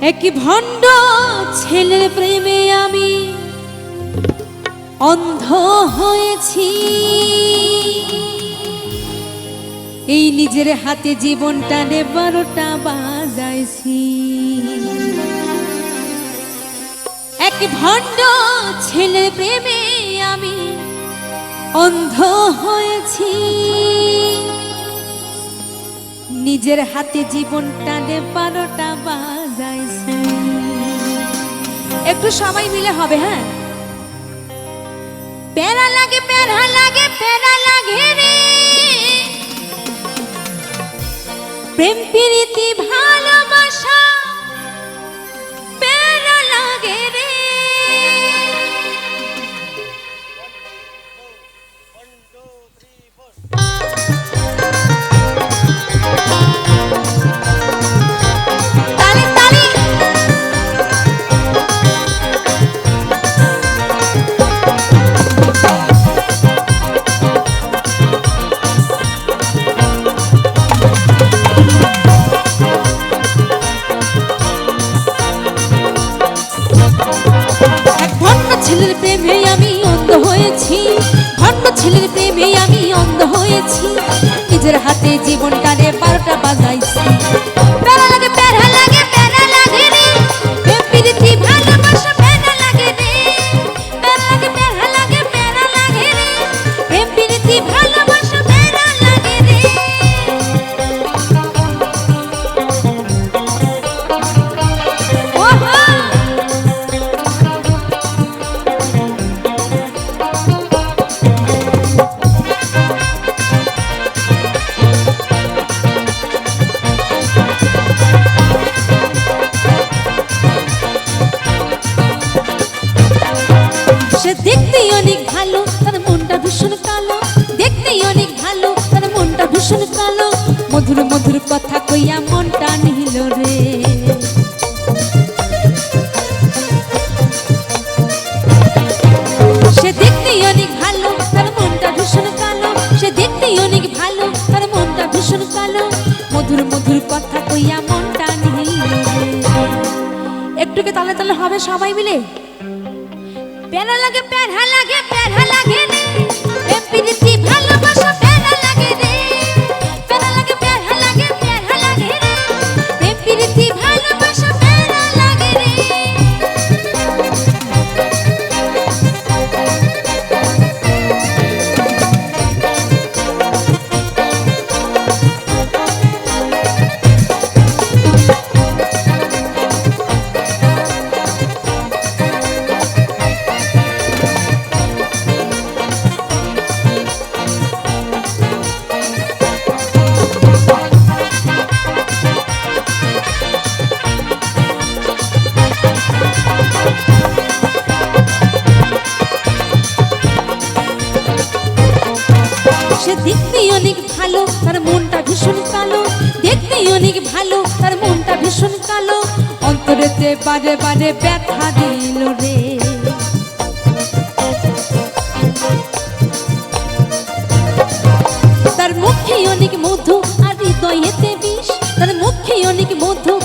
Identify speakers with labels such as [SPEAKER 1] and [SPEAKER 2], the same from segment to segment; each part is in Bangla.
[SPEAKER 1] এক ভণ্ড ছেলের প্রেমে আমি অন্ধ হয়েছি। এই নিজের হাতে জীবনটা নে বারোটা বাজাইছি। এক ভণ্ড ছেলের প্রেমে আমি অন্ধ হয়েছি। নিজের হাতে জীবনটা নে বারোটা বাজাইছে। একটু সবাই মিলে হবে হ্যাঁ? প্যারা লাগে প্যারা লাগে প্যারা লাগে রে। প্রেম প্রীতি ভালোবাসা ছেলের প্রেমে আমি মধুর মধুর কথা কইয়া মনটা নিল রে। সে দেখতেই অনেক ভালো, তার মনটা ভীষণ কালো। সে দেখতেই অনেক ভালো, তার মনটা ভীষণ কালো। মধুর মধুর কথা কইয়া মনটা নিল রে। একটুকে তালে তালে হবে সবাই মিলে? প্যারা লাগে প্যারা লাগে প্যারা লাগে প্রীতি ভালোবাসা ভীষণ কালো। দেখতে অনেক ভালো, তার মনটা ভীষণ কালো। অন্তরেতে বারে বারে ব্যথা দিল রে। তার মুখে অনেক মধু আর হৃদয়েতে বিষ। তার মুখে অনেক মধু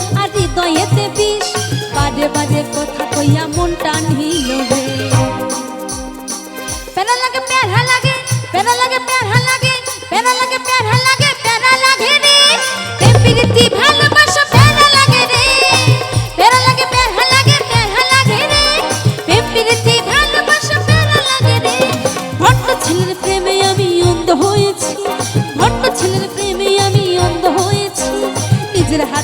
[SPEAKER 1] প্রীতি ভালোবাসা প্যারা লাগে রে। ভট্ট ছেলের প্রেমে আমি অন্ধ হয়েছি ভট্ট ছেলের প্রেমে আমি অন্ধ হয়েছি। নিজের হাত